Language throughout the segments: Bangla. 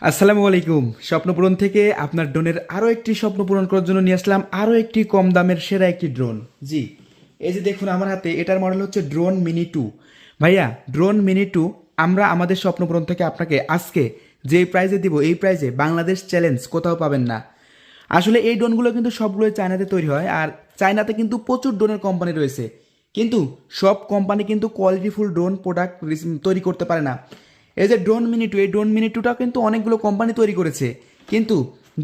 আসসালামু আলাইকুম। স্বপ্নপূরণ থেকে আপনার ড্রোনের আরও একটি স্বপ্ন পূরণ করার জন্য নিয়ে আসলাম আরও একটি কম দামের সেরা একটি ড্রোন। জি, এই যে দেখুন আমার হাতে, এটার মডেল হচ্ছে ড্রোন মিনি টু। ভাইয়া, ড্রোন মিনি টু, আমরা আমাদের স্বপ্নপূরণ থেকে আপনাকে আজকে যে প্রাইজে দিব, এই প্রাইজে বাংলাদেশ চ্যালেঞ্জ কোথাও পাবেন না। আসলে এই ড্রোনগুলো কিন্তু সবগুলোই চায়নাতে তৈরি হয় আর চায়নাতে কিন্তু প্রচুর ড্রোনের কোম্পানি রয়েছে। কিন্তু সব কোম্পানি কিন্তু কোয়ালিটিফুল ড্রোন প্রোডাক্ট তৈরি করতে পারে না। এই যে ড্রোন মিনি টু এই ড্রোন মিনি টুটা কিন্তু অনেকগুলো কোম্পানি তৈরি করেছে। কিন্তু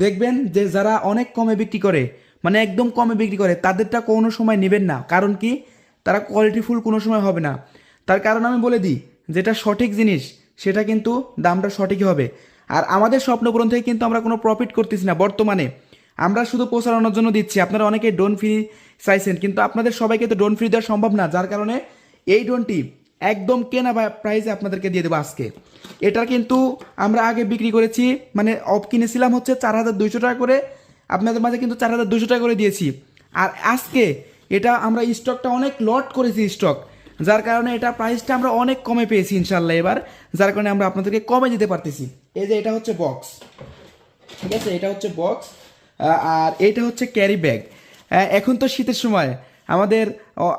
দেখবেন যে যারা অনেক কমে বিক্রি করে মানে একদম কমে বিক্রি করে, তাদেরটা কোনো সময় নেবেন না। কারণ কি? তারা কোয়ালিটিফুল কোনো সময় হবে না। তার কারণ আমি বলে দিই, যেটা সঠিক জিনিস, সেটা কিন্তু দামটা সঠিকই হবে। আর আমাদের স্বপ্নপূরণ থেকে কিন্তু আমরা কোনো প্রফিট করতেছি না বর্তমানে। আমরা শুধু প্রচারণার জন্য দিচ্ছি। আপনারা অনেকে ড্রোন ফ্রি চাইছেন, কিন্তু আপনাদের সবাইকে তো ড্রোন ফ্রি দেওয়া সম্ভব না। যার কারণে এই ড্রোনটি একদম কেনা প্রাইসে আপনাদেরকে দিয়ে দেবো আজকে। এটা কিন্তু আমরা আগে বিক্রি করেছি মানে অফ কিনেছিলাম হচ্ছে চার হাজার দুইশো টাকা করে, আপনাদের মাঝে কিন্তু চার হাজার দুশো টাকা করে দিয়েছি। আর আজকে এটা আমরা স্টকটা অনেক লট করেছি স্টক যার কারণে এটা প্রাইসটা আমরা অনেক কমে পেয়েছি ইনশাল্লাহ এবার, যার কারণে আমরা আপনাদেরকে কমে দিতে পারতেছি। এই যে এটা হচ্ছে বক্স ঠিক আছে? এটা হচ্ছে বক্স আর এটা হচ্ছে ক্যারি ব্যাগ এখন তো শীতের সময় আমাদের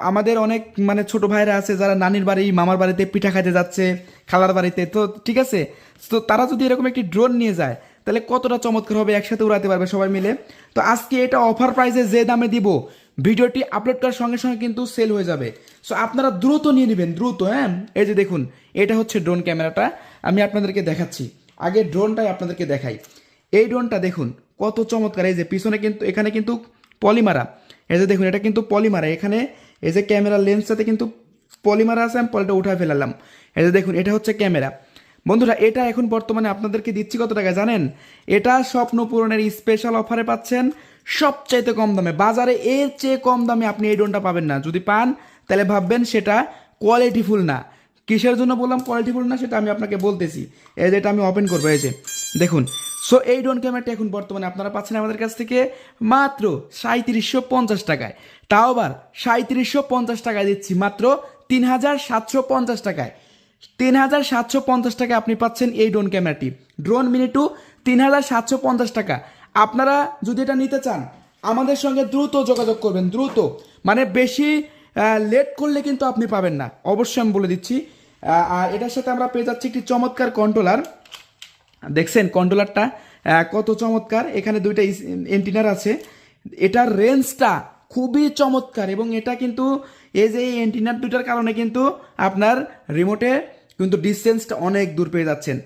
আমাদের অনেক মানে ছোট ভাইরা আছে যারা নানির বাড়ি, মামার বাড়িতে পিঠা খাইতে যাচ্ছে, খালার বাড়িতে। তো ঠিক আছে? তো তারা যদি এরকম একটি ড্রোন নিয়ে যায়, তাহলে কতটা চমৎকার হবে? একসাথে উড়াতে পারবে সবাই মিলে। তো আজকে এটা অফার প্রাইসে যে দামে দিব, ভিডিওটি আপলোড করার সঙ্গে সঙ্গে কিন্তু সেল হয়ে যাবে। সো আপনারা দ্রুত নিয়ে নেবেন, দ্রুত হ্যাঁ? এই যে দেখুন, এটা হচ্ছে ড্রোন ক্যামেরাটা আমি আপনাদেরকে দেখাচ্ছি। আগে ড্রোনটাই আপনাদেরকে দেখাই। এই ড্রোনটা দেখুন, কত চমৎকার। এই যে পিছনে কিন্তু, এখানে কিন্তু পলিমারা। এই যে দেখুন, এটা কিন্তু পলিমারা এখানে এই যে ক্যামেরা লেন্সটাতে কিন্তু পলিমারা আছে, আমি পলিটা উঠায় ফেলালাম। এই যে দেখুন, এটা হচ্ছে ক্যামেরা বন্ধুরা, এটা এখন বর্তমানে আপনাদেরকে দিচ্ছি কত টাকা জানেন? এটা স্বপ্ন পূরণের স্পেশাল অফারে পাচ্ছেন। সবচাইতে কম দামে, বাজারে এর চেয়ে কম দামে আপনি এই ড্রোনটা পাবেন না। যদি পান, তাহলে ভাববেন সেটা কোয়ালিটিফুল না। কিসের জন্য বললাম কোয়ালিটিফুল না, সেটা আমি আপনাকে বলতেছি। এই যে এটা আমি ওপেন করব, এই যে। দেখুন সো এই ড্রোন ক্যামেরাটা এখন বর্তমানে আপনারা পাচ্ছেন আমাদের কাছ থেকে মাত্র সাঁত্রিশশো পঞ্চাশ টাকায়। তাও আবার সাঁত্রিশশো পঞ্চাশ টাকায় দিচ্ছি মাত্র তিন হাজার সাতশো পঞ্চাশ টাকায়। তিন হাজার সাতশো পঞ্চাশ টাকায় আপনি পাচ্ছেন এই ড্রোন ক্যামেরাটি ড্রোন মিনিটু তিন হাজার সাতশো পঞ্চাশ টাকা। আপনারা যদি এটা নিতে চান, আমাদের সঙ্গে দ্রুত যোগাযোগ করবেন, দ্রুত। মানে বেশি লেট করলে কিন্তু আপনি পাবেন না। অবশ্যই আমি বলে দিচ্ছি। আর এটার সাথে আমরা পেয়ে যাচ্ছি একটি চমৎকার কন্ট্রোলার দেখছেন কন্ট্রোলারটা কত চমৎকার। এখানে দুইটা এন্টিনার আছে। এটার রেঞ্জটা খুবই চমৎকার এবং এটা কিন্তু এই যে এন্টিনার দুটার কারণে কিন্তু আপনার রিমোটে কিন্তু ডিস্টেন্সটা অনেক দূর পেয়ে যাচ্ছেন।